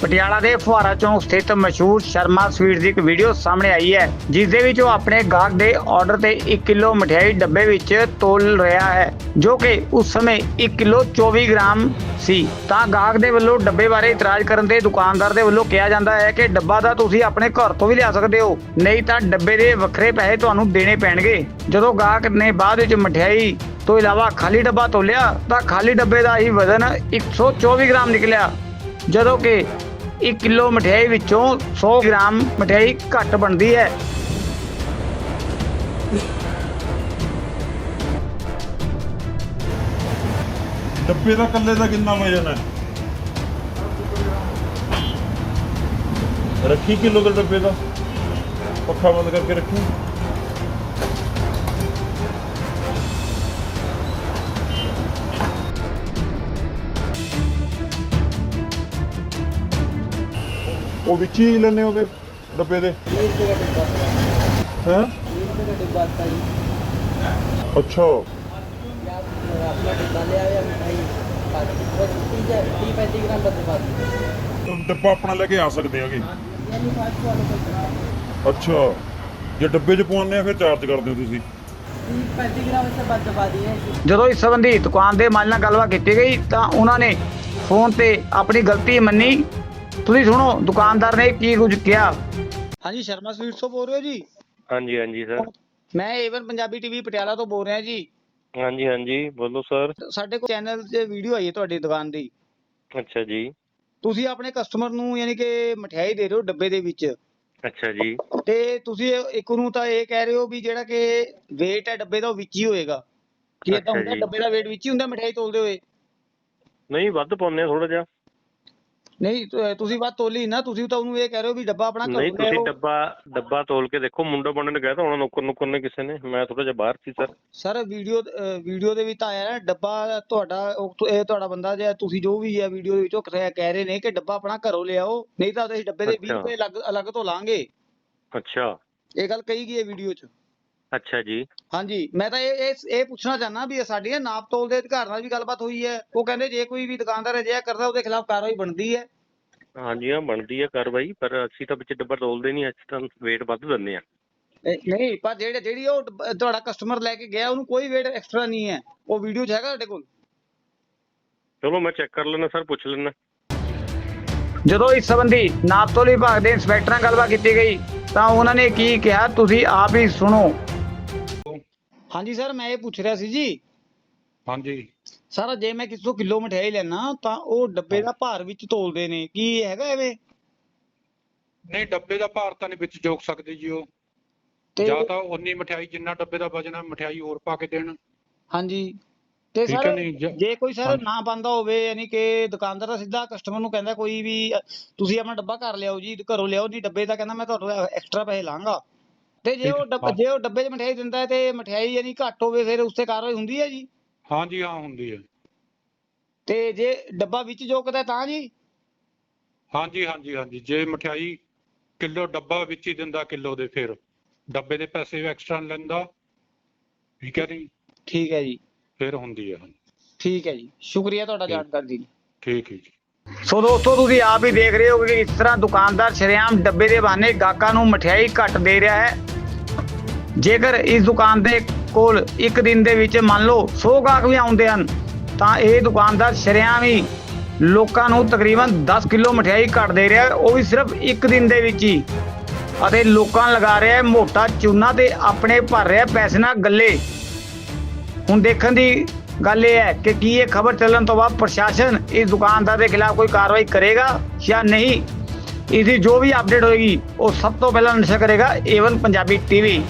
ਪਟਿਆਲਾ ਦੇ ਫੁਹਾਰਾ ਚੌਂਕ ਸਥਿਤ ਮਸ਼ਹੂਰ ਸ਼ਰਮਾ ਸਵੀਟ ਦੀ ਇੱਕ ਵੀਡੀਓ ਸਾਹਮਣੇ ਆਈ ਹੈ ਜਿਸ ਦੇ ਵਿੱਚ ਉਹ ਆਪਣੇ ਗਾਹਕ ਦੇ ਆਰਡਰ ਤੇ 1 ਕਿਲੋ ਮਠਿਆਈ ਡੱਬੇ ਵਿੱਚ ਤੋਲ ਰਿਹਾ ਹੈ, ਜੋ ਕਿ ਉਸ ਸਮੇਂ 1 ਕਿਲੋ 24 ਗ੍ਰਾਮ ਸੀ। ਤਾਂ ਗਾਹਕ ਦੇ ਵੱਲੋਂ ਡੱਬੇ ਬਾਰੇ ਇਤਰਾਜ਼ ਕਰਨ ਤੇ ਦੁਕਾਨਦਾਰ ਦੇ ਵੱਲੋਂ ਕਿਹਾ ਜਾਂਦਾ ਹੈ ਕਿ ਡੱਬਾ ਤਾਂ ਤੁਸੀਂ ਆਪਣੇ ਘਰ ਤੋਂ ਵੀ ਲਿਆ ਸਕਦੇ ਹੋ, ਨਹੀਂ ਤਾਂ ਡੱਬੇ ਦੇ ਵੱਖਰੇ ਪੈਸੇ ਤੁਹਾਨੂੰ ਦੇਣੇ ਪੈਣਗੇ। ਜਦੋਂ ਗਾਹਕ ਨੇ ਬਾਅਦ ਵਿੱਚ ਮਠਿਆਈ ਤੋਂ ਇਲਾਵਾ ਖਾਲੀ ਡੱਬਾ ਤੋਲਿਆ, ਤਾਂ ਖਾਲੀ ਡੱਬੇ ਦਾ ਹੀ ਵਜ਼ਨ 124 ਗ੍ਰਾਮ ਨਿਕਲਿਆ। ਜਦੋਂ ਕਿ 1 ਕਿਲੋ ਮਠਿਆਈ ਵਿੱਚੋਂ 100 ਗ੍ਰਾਮ ਮਠਿਆਈ ਘੱਟ ਬਣਦੀ ਹੈ। ਡੱਬੇ ਦਾ ਕੱਲੇ ਦਾ ਕਿੰਨਾ ਵਜਨ ਹੈ? ਰੱਖੀ ਕਿਲੋ ਦਾ ਡੱਬੇ ਦਾ? ਪੱਖਾ ਬੰਦ ਕਰਕੇ ਰੱਖੀ। ਉਹ ਵਿੱਚ ਹੀ ਲੈਣੇ ਹੋਗੇ ਡੱਬੇ ਦੇ? ਹਾਂ? ਅੱਛਾ। ਡੱਬਾ ਆਪਣਾ ਲੈ ਕੇ ਆ ਸਕਦੇ ਹੈਗੇ। ਅੱਛਾ। ਜੇ ਡੱਬੇ 'ਚ ਪਵਾਉਂਦੇ ਆ, ਫਿਰ ਚਾਰਜ ਕਰਦੇ ਹੋ ਤੁਸੀਂ। ਜਦੋਂ ਇਸ ਸੰਬੰਧੀ ਦੁਕਾਨ ਦੇ ਮਾਲਕ ਨਾਲ ਗੱਲਬਾਤ ਕੀਤੀ ਗਈ, ਤਾਂ ਉਹਨਾਂ ਨੇ ਫੋਨ ਤੇ ਆਪਣੀ ਗਲਤੀ ਮੰਨੀ। ਤੁਸੀਂ ਸੁਣੋ ਦੁਕਾਨਦਾਰ ਨੇ ਕੀ ਕੁਝ ਕਿਹਾ? ਹਾਂਜੀ ਸ਼ਰਮਾ ਸਵੀਟਸ ਤੋਂ ਬੋਲ ਰਹੇ ਹੋ ਜੀ? ਹਾਂਜੀ ਹਾਂਜੀ ਸਰ ਮੈਂ ਏਵਨ ਪੰਜਾਬੀ ਟੀਵੀ ਪਟਿਆਲਾ ਤੋਂ ਬੋਲ ਰਿਹਾ ਜੀ। ਹਾਂਜੀ ਹਾਂਜੀ ਬੋਲੋ ਸਰ ਸਾਡੇ ਕੋਲ ਚੈਨਲ 'ਤੇ ਵੀਡੀਓ ਆਈ ਹੈ ਤੁਹਾਡੀ ਦੁਕਾਨ ਦੀ। ਅੱਛਾ ਜੀ। ਤੁਸੀਂ ਆਪਣੇ ਕਸਟਮਰ ਨੂੰ ਯਾਨੀ ਕਿ ਮਠਿਆਈ ਦੇ ਰਹੇ ਹੋ ਡੱਬੇ ਦੇ ਵਿੱਚ। ਅੱਛਾ ਜੀ। ਤੇ ਤੁਸੀਂ ਇੱਕ ਨੂੰ ਤਾਂ ਇਹ ਕਹਿ ਰਹੇ ਹੋ ਵੀ ਜਿਹੜਾ ਕਿ weight ਹੈ ਡੱਬੇ ਦਾ ਉਹ ਵਿੱਚ ਹੀ ਹੋਏਗਾ। ਕੀ ਇਦਾਂ ਹੁੰਦਾ। ਡੱਬੇ ਦਾ weight ਵਿੱਚ ਹੀ ਹੁੰਦਾ ਮਠਿਆਈ ਤੋਲਦੇ ਹੋਏ। ਨਹੀਂ ਵੱਧ ਪਾਉਂਦੇ ਥੋੜਾ ਜਿਹਾ। ਨਹੀਂ ਤੁ- ਤੁਸੀਂ ਬਾਤ ਤੋਲੀ ਨਾ ਤੁਸੀਂ ਤਾਂ ਉਹਨੂੰ ਇਹ ਕਹਿ ਰਹੇ ਹੋ ਵੀ ਡੱਬਾ ਆਪਣਾ ਘਰੋਂ ਨਹੀਂ ਲੈ ਤੁਸੀਂ ਆਓ। ਡੱਬਾ ਡੱਬਾ ਤੋਲ ਕੇ ਦੇਖੋ ਮੁੰਡਾ ਬਣਨ ਗਿਆ ਤਾਂ ਉਹਨਾਂ ਨੁੱਕਰ ਨੁੱਕਰ ਨੇ ਕਿਸੇ ਨੇ ਮੈਂ ਥੋੜਾ ਜਿਹਾ ਬਾਹਰ ਸੀ ਸਰ। ਸਰ ਵੀਡੀਓ ਵੀਡੀਓ ਦੇ ਵਿੱਚ ਤਾਂ ਆਇਆ ਨਾ ਡੱਬਾ ਤੁਹਾਡਾ ਉਹ ਤੁ- ਇਹ ਤੁਹਾਡਾ ਬੰਦਾ ਜਾਂ ਤੁਸੀਂ ਜੋ ਵੀ ਹੈ ਵੀਡੀਓ ਦੇ ਵਿੱਚ ਉਹ ਕਹਿ ਕਹਿ ਰਹੇ ਨੇ ਕਿ ਡੱਬਾ ਆਪਣਾ ਘਰੋਂ ਲਿਆਓ ਨਹੀਂ ਤਾਂ ਅਸੀਂ ਡੱਬੇ ਦੇ 20 ਅੱਛਾ। ਰੁਪਏ ਅਲੱਗ ਅਲੱਗ ਤੋਂ ਲਾਂਗੇ। ਅੱਛਾ। ਇਹ ਗੱਲ ਕਹੀ ਗਈ ਹੈ ਵੀਡੀਓ 'ਚ। ਅੱਛਾ ਜੀ। ਹਾਂਜੀ ਮੈਂ ਤਾਂ ਇਹ ਇਹ ਇਹ ਪੁੱਛਣਾ ਚਾਹਨਾ ਵੀ ਇਹ ਸਾਡੀਆਂ ਨਾਪ ਤੋਲ ਦੇ ਅਧਿਕਾਰ ਨਾਲ ਵੀ ਗੱਲਬਾਤ ਹੋਈ ਹੈ। ਉਹ ਕਹਿੰਦੇ ਜੇ ਕੋਈ ਵੀ ਦੁਕਾਨਦਾਰ ਅਜਿਹਾ ਕਰਦਾ ਉਹਦੇ ਖਿਲਾਫ ਕਾਰਵਾਈ ਬਣਦੀ ਹੈ। ਹਾਂਜੀ ਹਾਂ ਬਣਦੀ ਆ ਕਾਰਵਾਈ ਪਰ ਅਸੀਂ ਤਾਂ ਵਿੱਚ ਡੱਬਾ ਤੋਲਦੇ ਨਹੀਂ ਅਸੀਂ ਤਾਂ weight ਵੱਧ ਦਿੰਦੇ ਆ ਇਹ- ਨਹੀਂ ਪਰ ਜਿਹੜੇ ਜਿਹੜੀ ਉਹ ਤੁਹਾਡਾ ਕਸਟਮਰ ਲੈ ਕੇ ਗਿਆ ਉਹਨੂੰ ਕੋਈ ਵੇਟ ਐਕਸਟਰਾ ਨਹੀਂ ਹੈ। ਉਹ ਵੀਡੀਓ 'ਚ ਹੈਗਾ ਤੁਹਾਡੇ ਕੋਲ? ਚਲੋ ਮੈਂ ਚੈੱਕ ਕਰ ਲੈਣਾ ਸਰ ਪੁੱਛ ਲੈਣਾ ਜਦੋਂ ਇਸ ਸੰਬੰਧੀ ਨਾਪਤੋਲ ਵਿਭਾਗ ਦੇ ਇੰਸਪੈਕਟਰ ਨਾਲ ਗੱਲਬਾਤ ਕੀਤੀ ਗਈ ਤਾਂ ਉਹਨਾਂ ਨੇ ਕੀ ਕਿਹਾ? ਤੁਸੀਂ ਆਪ ਹੀ ਸੁਣੋ। ਹਾਂਜੀ ਸਰ ਮੈਂ ਇਹ ਪੁੱਛ ਰਿਹਾ ਸੀ ਜੀ। ਹਾਂਜੀ। ਸਰ ਜੇ ਮੈਂ ਕਿਸੇ ਤੋਂ ਕਿਲੋ ਮਠਿਆਈ ਲੈਣਾ ਤਾਂ ਉਹ ਡੱਬੇ ਦਾ ਭਾਰ ਵਿੱਚ ਤੋਲਦੇ ਨੇ। ਕੀ ਹੈਗਾ ਐਵੇਂ? ਨਹੀਂ ਡੱਬੇ ਦਾ ਭਾਰ ਤਾਂ ਨਹੀਂ ਵਿੱਚ ਜੋਕ ਸਕਦੇ ਜੀ ਉਹ। ਤੇ ਜਾਂ ਤਾਂ ਉਨੀ ਮਠਿਆਈ ਜਿੰਨਾ ਡੱਬੇ ਦਾ ਵਜਨ ਹੈ ਮਠਿਆਈ ਹੋਰ ਪਾ ਕੇ ਦੇਣ। ਹਾਂਜੀ। ਤੇ ਠੀਕ ਹੈ ਸਰ ਨਹੀਂ, ਜ- ਜੇ ਕੋਈ ਸਰ ਹਾਂਜੀ। ਨਾ ਬੰਦਾ ਹੋਵੇ ਯਾਨੀ ਕਿ ਦੁਕਾਨਦਾਰ ਦਾ ਸਿੱਧਾ ਕਸਟਮਰ ਨੂੰ ਕਹਿੰਦਾ ਕੋਈ ਵੀ ਅ, ਤੁਸੀਂ ਆਪਣਾ ਡੱਬਾ ਘਰ ਲਿਆਓ ਜੀ ਘਰੋਂ ਲਿਆਓ ਜੀ ਡੱਬੇ ਦਾ ਕਹਿੰਦਾ ਮੈਂ ਤੁਹਾਨੂੰ ਐਕਸਟਰਾ ਪੈਸੇ ਲਾਂਗਾ। ਤੇ ਜੇ ਠੀਕ, ਉਹ ਡੱਬਾ ਹਾਂ। ਜੇ ਉਹ ਡੱਬੇ 'ਚ ਮਠਿਆਈ ਦਿੰਦਾ ਹੈ ਤੇ ਮਠਿਆਈ ਯਾਨੀ ਘੱਟ ਹੋਵੇ ਫਿਰ ਉਸ ਤੇ ਕਾਰਵਾਈ ਹੁੰਦੀ ਹੈ ਜੀ? ਹਾਂਜੀ ਹਾਂ ਹੁੰਦੀ ਹੈ। ਤੇ ਜੇ ਡੱਬਾ ਵਿੱਚ ਜੋਕਦਾ ਤਾਂ ਜੀ? ਹਾਂਜੀ ਹਾਂਜੀ ਹਾਂਜੀ ਜੇ ਮਠਿਆਈ ਕਿਲੋ ਡੱਬਾ ਵਿੱਚ ਹੀ ਦਿੰਦਾ ਕਿਲੋ ਦੇ ਫਿਰ। ਡੱਬੇ ਦੇ ਪੈਸੇ ਵੀ ਐਕਸਟਰਾ ਲੈਂਦਾ। ਠੀਕ ਹੈ ਨਹੀਂ ਠੀਕ ਹੈ ਜੀ। ਫਿਰ ਹੁੰਦੀ ਹੈ ਠੀਕ ਹੈ ਜੀ। ਸ਼ੁਕਰੀਆ ਤੁਹਾਡਾ। ਜਾਣਕਾਰੀ ਦੀ ਠੀਕ ਹੈ ਜੀ। ਸੋ ਦੋਸਤੋ ਤੁਸੀਂ ਆਪ ਹੀ ਦੇਖ ਰਹੇ ਹੋ ਕਿ ਇਸ ਤਰ੍ਹਾਂ ਦੁਕਾਨਦਾਰ ਸ਼ਰੇਆਮ ਡੱਬੇ ਦੇ ਬਹਾਨੇ ਗਾਹਕਾਂ ਨੂੰ ਮਠਿਆਈ ਘੱਟ ਦੇ ਰਿਹਾ ਹੈ। ਜੇਕਰ ਇਸ ਦੁਕਾਨ ਦੇ ਕੋਲ ਇੱਕ ਦਿਨ ਦੇ ਵਿੱਚ ਮੰਨ ਲਓ 100 ਗਾਹਕ ਵੀ ਆਉਂਦੇ ਹਨ, ਤਾਂ ਇਹ ਦੁਕਾਨਦਾਰ ਸ਼ਰਿਆਂ ਵੀ ਲੋਕਾਂ ਨੂੰ ਤਕਰੀਬਨ 10 ਕਿਲੋ ਮਠਿਆਈ ਘੱਟ ਦੇ ਰਿਹਾ ਉਹ ਵੀ ਸਿਰਫ ਇੱਕ ਦਿਨ ਦੇ ਵਿੱਚ ਹੀ। ਅਤੇ ਲੋਕਾਂ ਲਗਾ ਰਿਹਾ ਮੋਟਾ ਚੂਨਾ ਤੇ ਆਪਣੇ ਭਰ ਰਿਹਾ ਪੈਸੇ ਨਾਲ ਗੱਲੇ। ਹੁਣ ਦੇਖਣ ਦੀ ਗੱਲ ਇਹ ਹੈ ਕਿ ਕੀ ਇਹ ਖਬਰ ਚੱਲਣ ਤੋਂ ਬਾਅਦ ਪ੍ਰਸ਼ਾਸਨ ਇਸ ਦੁਕਾਨਦਾਰ ਦੇ ਖਿਲਾਫ ਕੋਈ ਕਾਰਵਾਈ ਕਰੇਗਾ ਜਾਂ ਨਹੀਂ? ਇਸ ਜੋ ਵੀ ਅਪਡੇਟ ਹੋਏਗੀ, ਉਹ ਸਭ ਤੋਂ ਪਹਿਲਾਂ ਨਸ਼ਰ ਕਰੇਗਾ ਏਵਨ ਪੰਜਾਬੀ ਟੀਵੀ